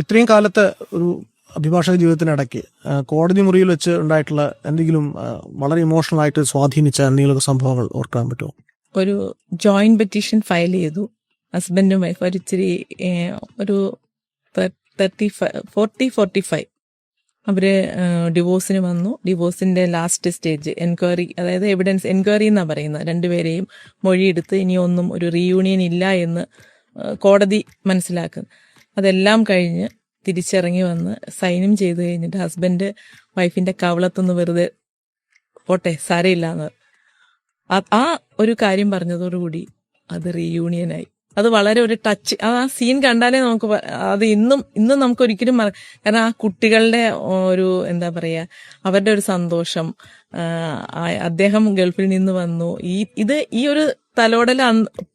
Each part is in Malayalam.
ഇത്രയും കാലത്തെ ഒരു അഭിഭാഷക ജീവിതത്തിനിടയ്ക്ക് കോടതി മുറിയിൽ വെച്ച് ഉണ്ടായിട്ടുള്ള എന്തെങ്കിലും വളരെ ഇമോഷണൽ ആയിട്ട് സ്വാധീനിച്ച എന്തെങ്കിലുമൊക്കെ സംഭവങ്ങൾ ഓർക്കാൻ പറ്റുമോ? ഒരു ജോയിന്റ് പെറ്റീഷൻ ഫയൽ ചെയ്തു. ഹസ്ബൻഡും വൈഫ് ഒരു ഇച്ചിരി ഒരു thirty five forty forty five അവർ ഡിവോഴ്സിന് വന്നു. ഡിവോഴ്സിന്റെ ലാസ്റ്റ് സ്റ്റേജ് എൻക്വയറി അതായത് എവിഡൻസ് എൻക്വയറി എന്നാണ് പറയുന്നത്. രണ്ടുപേരെയും മൊഴിയെടുത്ത് ഇനിയൊന്നും ഒരു റീയൂണിയൻ ഇല്ല എന്ന് കോടതി മനസ്സിലാക്കുന്നു. അതെല്ലാം കഴിഞ്ഞ് തിരിച്ചിറങ്ങി വന്ന് സൈനും ചെയ്ത് കഴിഞ്ഞിട്ട് ഹസ്ബൻഡ് വൈഫിന്റെ കവളത്തൊന്ന് വെറുതെ പോട്ടെ സാരയില്ലാന്ന്. ആ- ആ ഒരു കാര്യം പറഞ്ഞതോടുകൂടി അത് റീയൂണിയനായി അത് വളരെ ഒരു ടച്ച് ആ സീൻ കണ്ടാലേ നമുക്ക് അത് ഇന്നും ഇന്നും നമുക്ക് ഒരിക്കലും കാരണം ആ കുട്ടികളുടെ ഒരു എന്താ പറയാ അവരുടെ ഒരു സന്തോഷം അദ്ദേഹം ഗൾഫിൽ നിന്ന് വന്നു. ഈ ഇത് ഈ ഒരു തലോടൽ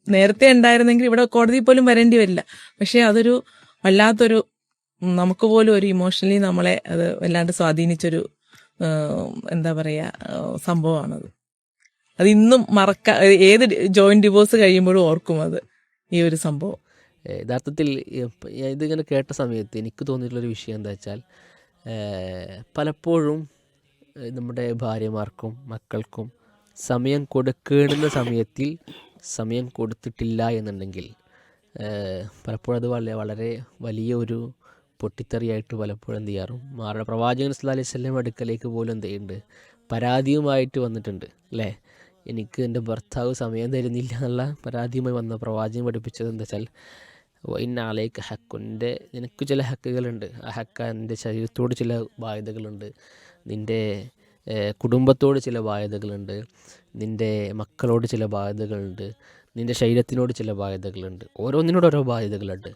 നേരത്തെ ഉണ്ടായിരുന്നെങ്കിൽ ഇവിടെ കോടതി പോലും വരേണ്ടി വരില്ല. പക്ഷെ അതൊരു വല്ലാത്തൊരു നമുക്ക് പോലും ഒരു ഇമോഷണലി നമ്മളെ അത് വല്ലാണ്ട് സ്വാധീനിച്ചൊരു എന്താ പറയുക സംഭവമാണത്. അത് ഇന്നും മറക്ക ഏത് ജോയിന്റ് ഡിവോഴ്സ് കഴിയുമ്പോഴും ഓർക്കും അത് ഈ ഒരു സംഭവം. യഥാർത്ഥത്തിൽ ഇതിങ്ങനെ കേട്ട സമയത്ത് എനിക്ക് തോന്നിയിട്ടുള്ളൊരു വിഷയം എന്താ വെച്ചാൽ പലപ്പോഴും നമ്മുടെ ഭാര്യമാർക്കും മക്കൾക്കും സമയം കൊടുക്കേണ്ടുന്ന സമയത്തിൽ സമയം കൊടുത്തിട്ടില്ല എന്നുണ്ടെങ്കിൽ പലപ്പോഴും അത് വളരെ വളരെ വലിയ ഒരു പൊട്ടിത്തെറിയായിട്ട് പലപ്പോഴും എന്ത് ചെയ്യാറും. മാറുടെ പ്രവാചകൻ സല്ലല്ലാഹു അലൈഹി വസല്ലം അടുക്കലേക്ക് പോലും എന്ത് ചെയ്യുന്നുണ്ട്? പരാതിയുമായിട്ട് വന്നിട്ടുണ്ട് അല്ലേ? എനിക്ക് എന്റെ ഭർത്താവ് സമയം തരുന്നില്ല എന്നുള്ള പരാതിയുമായി വന്ന പ്രവാചകൻ പഠിപ്പിച്ചത് എന്താ വെച്ചാൽ ഇന്നാളേക്ക് ഹക്കുന്റെ നിനക്ക് ചില ഹക്കുകളുണ്ട്. ആ ഹക്ക എന്റെ ശരീരത്തോട് ചില ബാധ്യതകളുണ്ട്. നിന്റെ കുടുംബത്തോട് ചില ബാധ്യതകളുണ്ട്. നിന്റെ മക്കളോട് ചില ബാധ്യതകളുണ്ട്. നിന്റെ ശരീരത്തിനോട് ചില ബാധ്യതകളുണ്ട്. ഓരോന്നിനോട് ഓരോ ബാധ്യതകളുണ്ട്.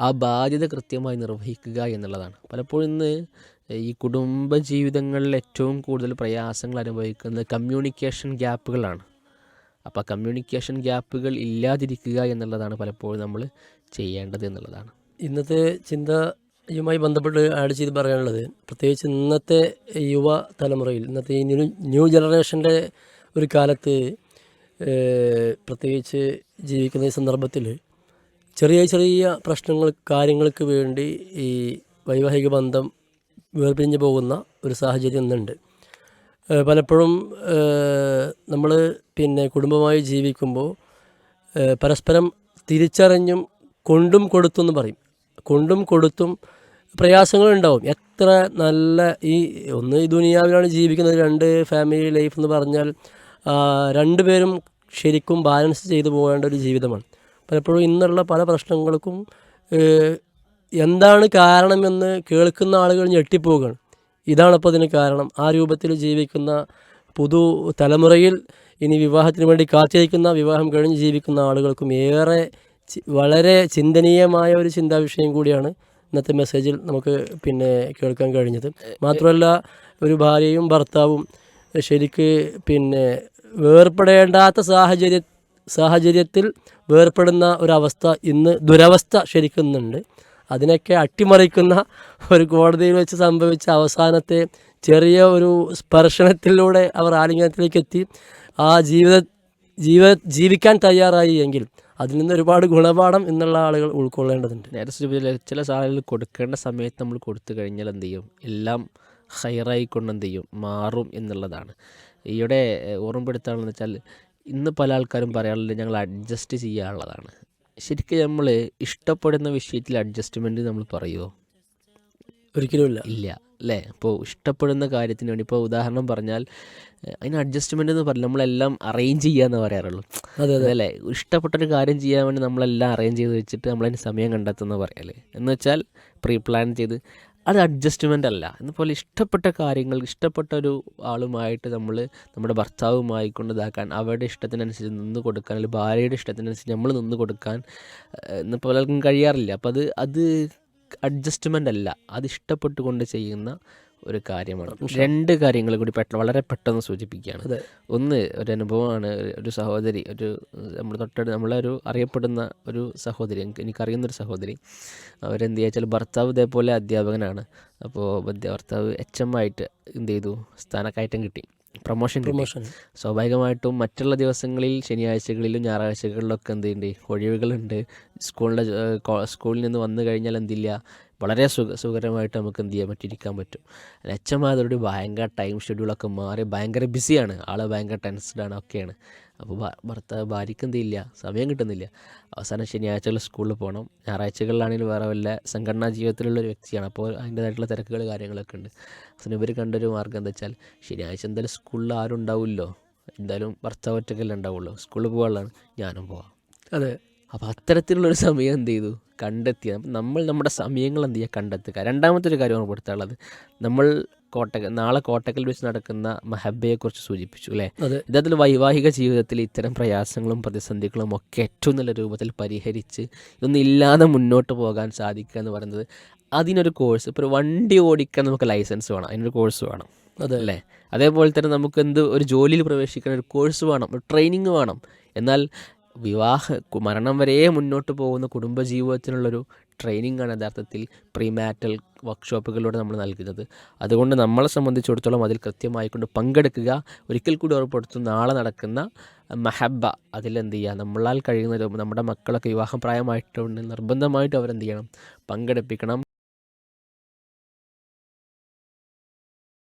ആ ബാധ്യത കൃത്യമായി നിർവഹിക്കുക എന്നുള്ളതാണ്. പലപ്പോഴും ഇന്ന് ഈ കുടുംബ ജീവിതങ്ങളിൽ ഏറ്റവും കൂടുതൽ പ്രയാസങ്ങൾ അനുഭവിക്കുന്നത് കമ്മ്യൂണിക്കേഷൻ ഗ്യാപ്പുകളാണ് അപ്പോൾ കമ്മ്യൂണിക്കേഷൻ ഗ്യാപ്പുകൾ ഇല്ലാതിരിക്കുക എന്നുള്ളതാണ് പലപ്പോഴും നമ്മൾ ചെയ്യേണ്ടത് എന്നുള്ളതാണ്. ഇന്നത്തെ ചിന്തയുമായി ബന്ധപ്പെട്ട് ആഡ് ചെയ്ത് പറയാനുള്ളത് പ്രത്യേകിച്ച് ഇന്നത്തെ യുവ തലമുറയിൽ ഇന്നത്തെ ഈ ന്യൂ ന്യൂ ജനറേഷന്റെ ഒരു കാലത്ത് പ്രത്യേകിച്ച് ജീവിക്കുന്ന ഈ സന്ദർഭത്തിൽ ചെറിയ ചെറിയ പ്രശ്നങ്ങൾ കാര്യങ്ങൾക്ക് വേണ്ടി ഈ വൈവാഹിക ബന്ധം വേർപിരിഞ്ഞു പോകുന്ന ഒരു സാഹചര്യം ഇന്നുണ്ട്. പലപ്പോഴും നമ്മൾ പിന്നെ കുടുംബമായി ജീവിക്കുമ്പോൾ പരസ്പരം തിരിച്ചറിഞ്ഞും കൊണ്ടും കൊടുത്തും എന്ന് പറയും. കൊണ്ടും കൊടുത്തും പ്രയാസങ്ങളുണ്ടാവും എത്ര നല്ല ഈ ഒന്ന് ഈ ദുനിയാവിലാണ് ജീവിക്കുന്നത് രണ്ട് ഫാമിലി ലൈഫ് എന്ന് പറഞ്ഞാൽ രണ്ടുപേരും ശരിക്കും ബാലൻസ് ചെയ്തു പോകേണ്ട ഒരു ജീവിതമാണ്. പലപ്പോഴും ഇന്നുള്ള പല പ്രശ്നങ്ങൾക്കും എന്താണ് കാരണമെന്ന് കേൾക്കുന്ന ആളുകൾ ഞെട്ടിപ്പോവുകയാണ്. ഇതാണിപ്പോൾ അതിന് കാരണം. ആ രൂപത്തിൽ ജീവിക്കുന്ന പുതു തലമുറയിൽ ഇനി വിവാഹത്തിന് വേണ്ടി കാത്തിരിക്കുന്ന വിവാഹം കഴിഞ്ഞ് ജീവിക്കുന്ന ആളുകൾക്കും ഏറെ വളരെ ചിന്തനീയമായ ഒരു ചിന്താ വിഷയം കൂടിയാണ് ഇന്നത്തെ മെസ്സേജിൽ നമുക്ക് പിന്നെ കേൾക്കാൻ കഴിഞ്ഞത്. മാത്രമല്ല ഒരു ഭാര്യയും ഭർത്താവും ശരിക്ക് പിന്നെ വേർപ്പെടേണ്ടാത്ത സാഹചര്യ സാഹചര്യത്തിൽ വേർപ്പെടുന്ന ഒരവസ്ഥ ഇന്ന് ദുരവസ്ഥ ശരിക്കുന്നുണ്ട്. അതിനൊക്കെ അട്ടിമറിക്കുന്ന ഒരു കോടതിയിൽ വെച്ച് സംഭവിച്ച അവസാനത്തെ ചെറിയ ഒരു സ്പർശനത്തിലൂടെ അവർ ആലിംഗനത്തിലേക്ക് എത്തി ആ ജീവിത ജീവ ജീവിക്കാൻ തയ്യാറായി എങ്കിൽ അതിൽ നിന്ന് ഒരുപാട് ഗുണപാഠം എന്നുള്ള ആളുകൾ ഉൾക്കൊള്ളേണ്ടതുണ്ട്. നേരെ ചില സാധനങ്ങൾ കൊടുക്കേണ്ട സമയത്ത് നമ്മൾ കൊടുത്തു കഴിഞ്ഞാൽ എന്ത് ചെയ്യും? എല്ലാം ഹൈറായി കൊണ്ട് എന്ത് ചെയ്യും? മാറും എന്നുള്ളതാണ്. ഏഹ്, ഓർമ്മപ്പെടുത്താണെന്ന് വെച്ചാൽ ഇന്ന് പല ആൾക്കാരും പറയാറുള്ളത് ഞങ്ങൾ അഡ്ജസ്റ്റ് ചെയ്യാനുള്ളതാണ്. ശരിക്കും നമ്മൾ ഇഷ്ടപ്പെടുന്ന വിഷയത്തിൽ അഡ്ജസ്റ്റ്മെന്റ് നമ്മൾ പറയുമോ ഒരിക്കലുമില്ല ഇല്ല. അല്ലേ? അപ്പോൾ ഇഷ്ടപ്പെടുന്ന കാര്യത്തിന് വേണ്ടി ഇപ്പോൾ ഉദാഹരണം പറഞ്ഞാൽ അതിന് അഡ്ജസ്റ്റ്മെന്റ് എന്ന് പറഞ്ഞാൽ നമ്മളെല്ലാം അറേഞ്ച് ചെയ്യാന്ന് പറയാറുള്ളൂ. അതെ അതെ. അല്ലേ? ഇഷ്ടപ്പെട്ടൊരു കാര്യം ചെയ്യാൻ വേണ്ടി നമ്മളെല്ലാം അറേഞ്ച് ചെയ്ത് വെച്ചിട്ട് നമ്മളതിന് സമയം കണ്ടെത്തുന്ന പറയല്ലേ എന്ന് വെച്ചാൽ പ്രീ പ്ലാൻ ചെയ്ത് അത് അഡ്ജസ്റ്റ്മെന്റ് അല്ല. എന്നപോലെ ഇഷ്ടപ്പെട്ട കാര്യങ്ങൾ ഇഷ്ടപ്പെട്ട ഒരു ആളുമായിട്ട് നമ്മൾ നമ്മുടെ ഭർത്താവുമായി കൊണ്ടിതാക്കാൻ അവരുടെ ഇഷ്ടത്തിനനുസരിച്ച് നിന്ന് കൊടുക്കാൻ അല്ലെങ്കിൽ ഭാര്യയുടെ ഇഷ്ടത്തിനനുസരിച്ച് നമ്മൾ നിന്ന് കൊടുക്കാൻ ഇന്നിപ്പോൾ പലർക്കും കഴിയാറില്ല. അപ്പോൾ അത് അത് അഡ്ജസ്റ്റ്മെന്റ് അല്ല. അത് ഇഷ്ടപ്പെട്ടുകൊണ്ട് ചെയ്യുന്ന ഒരു കാര്യമാണ്. രണ്ട് കാര്യങ്ങൾ കൂടി പെട്ടെന്ന് വളരെ പെട്ടെന്ന് സൂചിപ്പിക്കുകയാണ്. ഒന്ന് ഒരു അനുഭവമാണ് ഒരു സഹോദരി ഒരു നമ്മുടെ തൊട്ടടുത്ത് നമ്മളെ ഒരു അറിയപ്പെടുന്ന ഒരു സഹോദരി എനിക്ക് എനിക്കറിയുന്നൊരു സഹോദരി. അവരെന്ത് ചെയ്യാച്ചാൽ ഭർത്താവ് ഇതേപോലെ അധ്യാപകനാണ്. അപ്പോൾ ഭർത്താവ് എച്ച് എം ആയിട്ട് എന്ത് ചെയ്തു? സ്ഥാനക്കയറ്റം കിട്ടി. Promotion promotion. സ്വാഭാവികമായിട്ടും മറ്റുള്ള ദിവസങ്ങളിൽ ശനിയാഴ്ചകളിലും ഞായറാഴ്ചകളിലൊക്കെ എന്തുണ്ട് ഒഴിവുകളുണ്ട്. സ്കൂളിന്റെ സ്കൂളിൽ നിന്ന് വന്നു കഴിഞ്ഞാൽ എന്തില്ല? വളരെ സുഖ സുഖകരമായിട്ട് നമുക്ക് എന്ത് ചെയ്യാൻ പറ്റിയിരിക്കാൻ പറ്റും. അച്ഛന്മാരോട് ഭയങ്കര ടൈം ഷെഡ്യൂളൊക്കെ മാറി ഭയങ്കര ബിസിയാണ് ആൾ ഭയങ്കര ടെൻസ്ഡാണ് ഒക്കെയാണ്. അപ്പോൾ ഭർത്താവ് ഭാര്യയ്ക്ക് എന്ത് ചെയ്യില്ല? സമയം കിട്ടുന്നില്ല. അവസാനം ശനിയാഴ്ചകളിൽ സ്കൂളിൽ പോകണം ഞായറാഴ്ചകളിലാണെങ്കിൽ വേറെ വല്ല സംഘടനാ ജീവിതത്തിലുള്ള ഒരു വ്യക്തിയാണ്. അപ്പോൾ അതിന്റേതായിട്ടുള്ള തിരക്കുകൾ കാര്യങ്ങളൊക്കെ ഉണ്ട്. അവസാനം ഇവർ കണ്ടൊരു മാർഗം എന്താ വെച്ചാൽ ശനിയാഴ്ച എന്തായാലും സ്കൂളിൽ ആരും ഉണ്ടാവില്ലല്ലോ. എന്തായാലും ഭർത്താവ് ഒറ്റക്കല്ലേ ഉണ്ടാവുള്ളൂ. സ്കൂളിൽ പോകാനുള്ളതാണ് ഞാനും പോവാം. അതെ. അപ്പോൾ അത്തരത്തിലുള്ളൊരു സമയം എന്ത് ചെയ്തു? കണ്ടെത്തി നമ്മൾ നമ്മുടെ സമയങ്ങൾ എന്ത് ചെയ്യുക? കണ്ടെത്തുക. രണ്ടാമത്തെ ഒരു കാര്യം ഓർമ്മപ്പെടുത്താനുള്ളത് നമ്മൾ കോട്ടക നാളെ കോട്ടക്കൽ വെച്ച് നടക്കുന്ന മഹബയെക്കുറിച്ച് സൂചിപ്പിച്ചു അല്ലേ? ഇതത്തിൽ വൈവാഹിക ജീവിതത്തിൽ ഇത്തരം പ്രയാസങ്ങളും പ്രതിസന്ധികളും ഒക്കെ ഏറ്റവും നല്ല രൂപത്തിൽ പരിഹരിച്ച് ഇതൊന്നും ഇല്ലാതെ മുന്നോട്ട് പോകാൻ സാധിക്കുക എന്ന് പറയുന്നത് അതിനൊരു കോഴ്സ്. ഇപ്പോൾ ഒരു വണ്ടി ഓടിക്കാൻ നമുക്ക് ലൈസൻസ് വേണം. അതിനൊരു കോഴ്സ് വേണം അതല്ലേ അതേപോലെ തന്നെ നമുക്ക് എന്ത് ഒരു ജോലിയിൽ പ്രവേശിക്കാൻ ഒരു കോഴ്സ് വേണം ഒരു ട്രെയിനിങ് വേണം. എന്നാൽ വിവാഹ മരണം വരെ മുന്നോട്ട് പോകുന്ന കുടുംബജീവിതത്തിനുള്ളൊരു ട്രെയിനിങ് ആണ് യഥാർത്ഥത്തിൽ പ്രീമാറ്റൽ വർക്ക്ഷോപ്പുകളിലൂടെ നമ്മൾ നൽകുന്നത്. അതുകൊണ്ട് നമ്മളെ സംബന്ധിച്ചിടത്തോളം അതിൽ കൃത്യമായിക്കൊണ്ട് പങ്കെടുക്കുക. ഒരിക്കൽ കൂടി ഉറപ്പെടുത്തും നാളെ നടക്കുന്ന മഹബ അതിലെന്ത് ചെയ്യുക? നമ്മളാൽ കഴിയുന്നതും നമ്മുടെ മക്കളൊക്കെ വിവാഹപ്രായമായിട്ടുണ്ട് പ്രായമായിട്ടുണ്ട് നിർബന്ധമായിട്ട് അവരെന്ത് ചെയ്യണം? പങ്കെടുപ്പിക്കണം.